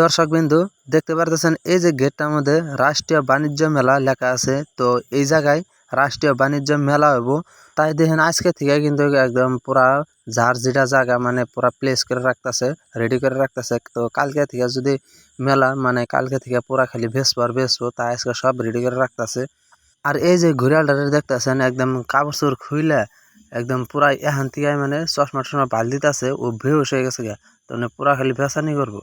দর্শক বিন্দু দেখতে পারতেছেন এই যে গেটটার মধ্যে রাষ্ট্রীয় বাণিজ্য মেলা লেখা আছে। তো এই জায়গায় রাষ্ট্রীয় বাণিজ্য মেলা হইব। তাই দেখেন আজকে থেকে কিন্তু একদম পুরা যার যেটা জায়গা মানে পুরা প্লেস করে রাখতেছে রেডি করে রাখতেছে। তো কালকে থেকে যদি মেলা মানে কালকে থেকে পুরা খালি বেসবো আর বেসবো তাই আজকে সব রেডি করে রাখতেছে। আর এই যে ঘুরালটা দেখতেছেন, একদম কাপড় চোর খুইলে একদম পুরা এখান থেকে মানে চশমা টশমা বাল দিতেছে, ও বেহুশ হয়ে গেছে গা। তো মানে পুরা খালি বেসানি করব।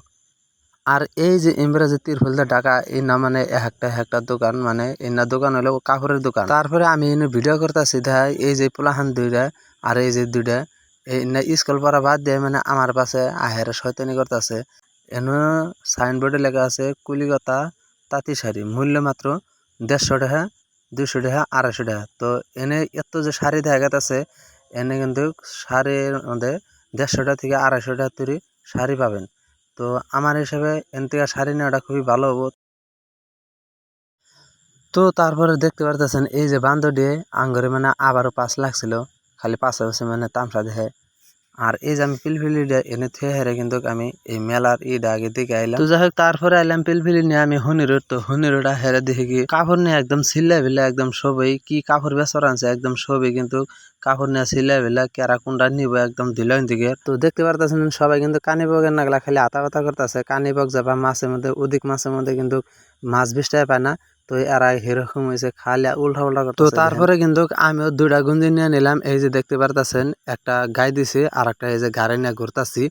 আর এই যে ইংরেজি তিরফুলদা ঢাকা এই না মানে এক একটা এক একটা দোকান মানে এনা দোকান হলো কাপড়ের দোকান। তারপরে আমি এনে ভিডিও করতেছি, দেখাই, এই যে পোলাহান দুইটা আর এই যে দুইটা, এই না স্কুল পড়া বাদ দিয়ে মানে আমার পাশে আহের শয়তানি করতেছে। এনে সাইনবোর্ডে লেখা আছে কলিকতা তাঁতি শাড়ি, মূল্য মাত্র দেড়শো টাকা, দুইশো টাকা, আড়াইশো টাকা। তো এনে এত যে শাড়ি দেখা গেছে এনে কিন্তু শাড়ির মধ্যে দেড়শো টাকা থেকে আড়াইশো টাকা তৈরি শাড়ি পাবেন। তো আমার হিসাবে এন থেকে শাড়ি নেওয়াটা খুবই ভালো হব তো তারপরে দেখতে পারতেছেন, এই যে বান্ধবী আঙ্গরে মানে আবারও পাঁচ লাগছিল খালি পাঁচ হচ্ছে মানে তামসা দেখে আর এই যে আমি পিলপিলি এনে থেকে হেরে কিন্তু আমি এই মেলার ঈদ আগে দিকে আইলাম। তো যাই হোক, তারপরে আইলাম পিলপিলি নিয়ে আমি হনিরোড। তো হনিরোডা হেরে দেখে কি, কাপড় নিয়ে একদম সিল্লা বিল্লা একদম সবই, কি কাপড় বেসর আনছে একদম সবই কিন্তু কাপড় নিয়ে ছিলে বেলা কেরা কোনটা নিব? একদম দিলেন দিকে তো দেখতে পারতেছেন সবাই কিন্তু কানি বগের নাগলা খালি আতা পাতা করতেছে। কানি বগ যাবা মাছের মধ্যে অধিক মাছের মধ্যে কিন্তু মাছ বিষটাই পায় না। তো এরা এরকম হয়েছে খালি উল্টা উল্টা করতো তো তারপরে কিন্তু আমিও দুইটা গুঞ্জি নিয়ে নিলাম। এই যে দেখতে পারতেছেন একটা গাই দিছি আর একটা এই যে গাড়ি নিয়ে ঘুরতাছি।